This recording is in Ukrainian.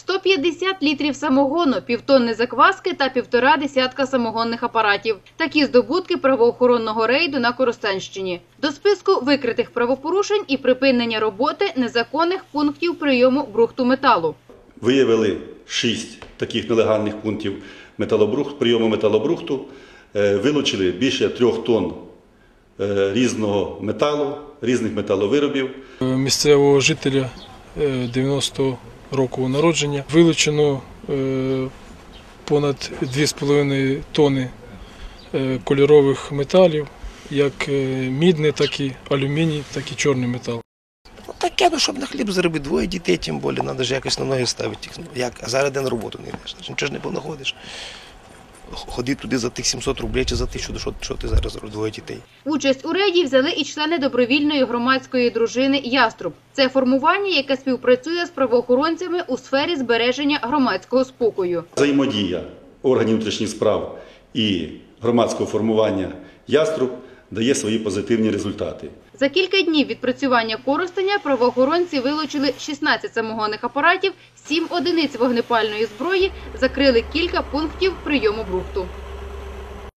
150 літрів самогону, півтонни закваски та півтора десятка самогонних апаратів. Такі здобутки правоохоронного рейду на Коростенщині. До списку викритих правопорушень і припинення роботи незаконних пунктів прийому брухту металу. Виявили шість таких нелегальних пунктів металобрухт, прийому металобрухту, е, вилучили більше трьох тонн е, різного металу, різних металовиробів. місцевого жителя е, 90 року народження. Вилучено е, понад 2,5 тонни е, кольорових металів, як е, мідний, так і алюміній, так і чорний метал. Таке, ну щоб на хліб заробити двоє дітей, тим більше, треба ж якось на ноги ставити. Ну, Як? Зараз день роботу не йдеш. Нічого ж не понаходиш. Ходи туди за тих 700 рублів чи за тисячу, що, що ти зараз двоє дітей. Участь у рейді взяли і члени добровільної громадської дружини «Яструб». Це формування, яке співпрацює з правоохоронцями у сфері збереження громадського спокою. Взаємодія органів внутрішніх справ і громадського формування яструб дає свої позитивні результати. За кілька днів відпрацювання користення правоохоронці вилучили 16 самогонних апаратів, 7 одиниць вогнепальної зброї, закрили кілька пунктів прийому брухту.